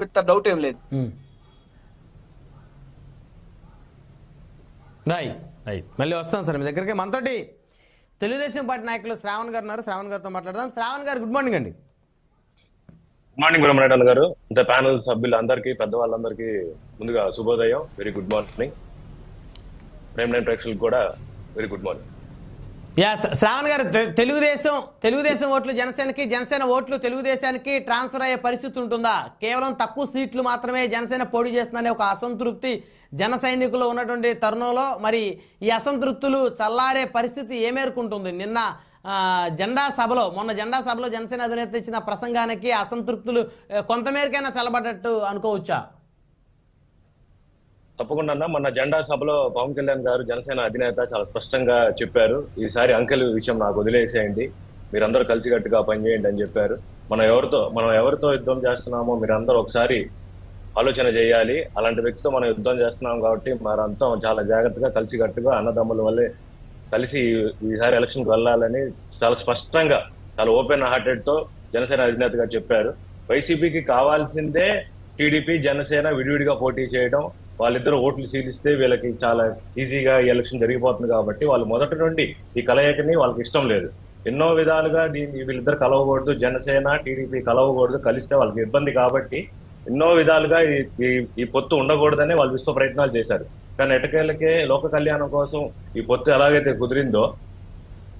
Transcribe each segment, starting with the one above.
పెద్ద డౌట్ ఏం లేదు. రైట్ రైట్ మళ్ళీ వస్తాం సార్ మీ దగ్గరికి. మనతోటి తెలుగుదేశం పార్టీ నాయకులు శ్రావణ్ గారు ఉన్నారు. శ్రావణ్ గారితో మాట్లాడదాం. శ్రావణ్ గారు గుడ్ మార్నింగ్ అండి. Good morning Brahmanaidu garu. అంటే ప్యానల్ సభ్యులందరికీ పెద్దవాళ్ళందరికీ ముందుగా శుభోదయం. Very good morning prime nine ప్రేక్షకులకు కూడా very good morning yeah Sravan garu Telugudesam Telugudesam ఓట్లు జనసేనకి జనసేన ఓట్లు తెలుగుదేశానికి ట్రాన్స్ఫర్ అయ్యే పరిస్థితి ఉంటుందా? కేవలం తక్కువ సీట్లు మాత్రమే జనసేన పోటీ చేస్తుందనే ఒక అసంతృప్తి జన సైనికులు ఉన్నటువంటి తరుణంలో మరి ఈ అసంతృప్తులు చల్లారే పరిస్థితి ఏ మేరకు ఉంటుంది? నిన్న జెండా సభలో మొన్న జెండా సభలో జనసేన అధినేత ఇచ్చిన ప్రసంగానికి అసంతృప్తులు కొంతమేరకైనా చల్లబడ్డట్టు అనుకోవచ్చా? తప్పకుండా అన్న. మన జెండా సభలో పవన్ కళ్యాణ్ గారు జనసేన అధినేత చాలా స్పష్టంగా చెప్పారు. ఈసారి అంకెల్ విషయం నాకు వదిలేసేయండి. మీరందరూ కలిసికట్టుగా పనిచేయండి అని చెప్పారు. మనం ఎవరితో మనం ఎవరితో యుద్ధం చేస్తున్నామో మీరందరూ ఒకసారి ఆలోచన చేయాలి. అలాంటి వ్యక్తితో మనం యుద్ధం చేస్తున్నాం కాబట్టి మరంతా చాలా జాగ్రత్తగా కలిసికట్టుగా అన్నదమ్ముల వల్లే కలిసి ఈసారి ఎలక్షన్కి వెళ్ళాలని చాలా స్పష్టంగా చాలా ఓపెన్ హార్టెడ్తో జనసేన అధినేతగా చెప్పారు. వైసీపీకి కావాల్సిందే టీడీపీ జనసేన విడివిడిగా పోటీ చేయడం. వాళ్ళిద్దరు ఓట్లు చీలిస్తే వీళ్ళకి చాలా ఈజీగా ఈ ఎలక్షన్ జరిగిపోతుంది కాబట్టి వాళ్ళు మొదటి నుండి ఈ కలయికని వాళ్ళకి ఇష్టం లేదు. ఎన్నో విధాలుగా దీన్ని వీళ్ళిద్దరు కలవకూడదు జనసేన టీడీపీ కలవకూడదు కలిస్తే వాళ్ళకి ఇబ్బంది కాబట్టి ఎన్నో విధాలుగా ఈ ఈ- ఈ పొత్తు ఉండకూడదని వాళ్ళు విశ్వ ప్రయత్నాలు చేశారు. కానీ ఎటకేళ్ళకే లోక కళ్యాణం కోసం ఈ పొత్తు ఎలాగైతే కుదిరిందో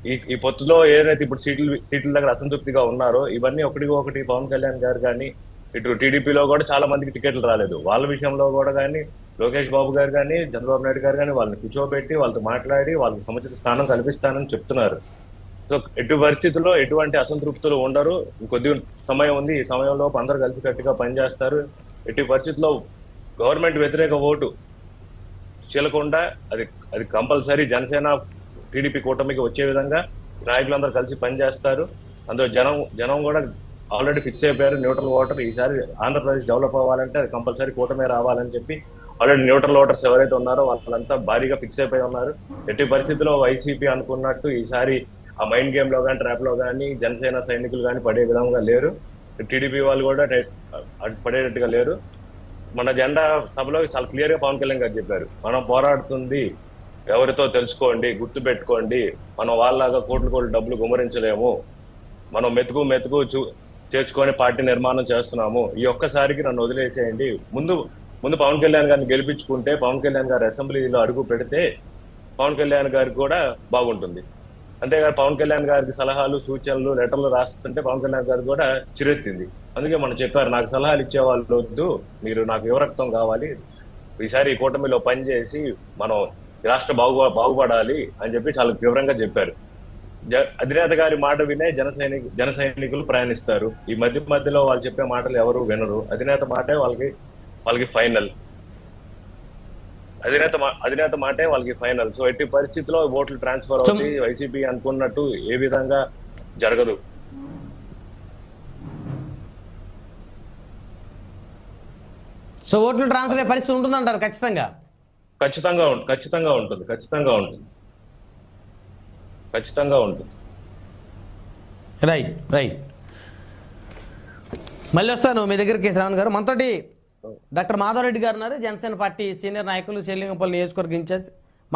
ఈ ఈ పొత్తులో ఏదైతే ఇప్పుడు సీట్లు సీట్ల దగ్గర అసంతృప్తిగా ఉన్నారో ఇవన్నీ ఒకటి ఒకటి పవన్ కళ్యాణ్ గారు కానీ ఇటు టీడీపీలో కూడా చాలా మందికి టికెట్లు రాలేదు. వాళ్ళ విషయంలో కూడా కానీ లోకేష్ బాబు గారు కానీ చంద్రబాబు నాయుడు గారు కానీ వాళ్ళని కూర్చోబెట్టి వాళ్ళతో మాట్లాడి వాళ్ళకి సముచిత స్థానం కల్పిస్తానని చెప్తున్నారు. సో ఎటు పరిస్థితుల్లో ఎటువంటి అసంతృప్తులు ఉండరు. కొద్ది సమయం ఉంది. ఈ సమయంలో అందరూ కలిసికట్టుగా పనిచేస్తారు. ఎటు పరిస్థితుల్లో గవర్నమెంట్ వ్యతిరేక ఓటు చీలకుండా అది అది కంపల్సరీ జనసేన టీడీపీ కూటమికి వచ్చే విధంగా నాయకులందరూ కలిసి పనిచేస్తారు. అందులో జనం జనం కూడా ఆల్రెడీ ఫిక్స్ అయిపోయారు న్యూట్రల్ ఓటర్ ఈసారి ఆంధ్రప్రదేశ్ డెవలప్ అవ్వాలంటే అది కంపల్సరీ కూటమే రావాలని చెప్పి ఆల్రెడీ న్యూట్రల్ ఓటర్స్ ఎవరైతే ఉన్నారో వాళ్ళంతా భారీగా ఫిక్స్ అయిపోయి ఉన్నారు. ఎట్టి పరిస్థితుల్లో వైసీపీ అనుకున్నట్టు ఈసారి ఆ మైండ్ గేమ్లో కానీ ట్రాప్లో కానీ జనసేన సైనికులు కానీ పడే విధంగా లేరు. టీడీపీ వాళ్ళు కూడా పడేటట్టుగా లేరు. మన జెండా సభలో చాలా క్లియర్గా పవన్ కళ్యాణ్ గారు చెప్పారు. మనం పోరాడుతుంది. ఎవరితో తెలుసుకోండి గుర్తు పెట్టుకోండి మనం వాళ్ళలాగా కోట్లు కోట్లు డబ్బులు గుమరించలేము మనం మెతుకు మెతుకు చూ చేర్చుకొని పార్టీ నిర్మాణం చేస్తున్నాము. ఈ ఒక్కసారికి నన్ను వదిలేసేయండి. ముందు ముందు పవన్ కళ్యాణ్ గారిని గెలిపించుకుంటే పవన్ కళ్యాణ్ గారు అసెంబ్లీలో అడుగు పెడితే పవన్ కళ్యాణ్ గారికి కూడా బాగుంటుంది. అంతేగాని పవన్ కళ్యాణ్ గారికి సలహాలు సూచనలు లెటర్లు రాస్తుంటే పవన్ కళ్యాణ్ గారు కూడా చిరెత్తింది. అందుకే మనం చెప్పారు నాకు సలహాలు ఇచ్చే వాళ్ళు వద్దు మీరు నాకు వివరక్తం కావాలి. ఈసారి ఈ కూటమిలో పనిచేసి మనం రాష్ట్ర బాగు బాగుపడాలి అని చెప్పి చాలా వివరంగా చెప్పారు. అధినేత గారి మాట వినే జన సైనిక జన సైనికులు ప్రయాణిస్తారు. ఈ మధ్య మధ్యలో వాళ్ళు చెప్పే మాటలు ఎవరు వినరు. అధినేత మాటే వాళ్ళకి వాళ్ళకి ఫైనల్. అధినేత అధినేత మాటే వాళ్ళకి ఫైనల్. సో ఎట్టి పరిస్థితిలో ఓట్లు ట్రాన్స్ఫర్ అవుతాయి. వైసీపీ అనుకున్నట్టు ఏ విధంగా జరగదు. సో ఓట్లు ట్రాన్స్ఫర్ అయ్యే పరిస్థితి ఉంటుందంటారు ఖచ్చితంగా? ఖచ్చితంగా ఖచ్చితంగా ఉంటుంది. ఖచ్చితంగా ఉంటుంది. ఖచ్చితంగా ఉంటుంది. రైట్ రైట్ మళ్ళీ వస్తాను మీ దగ్గరికి శ్రావణ్ గారు. మనతోటి డాక్టర్ మాధవరెడ్డి గారు ఉన్నారు. జనసేన పార్టీ సీనియర్ నాయకులు చెల్లింగపల్లి నియోజకవర్గ ఇన్ఛార్జ్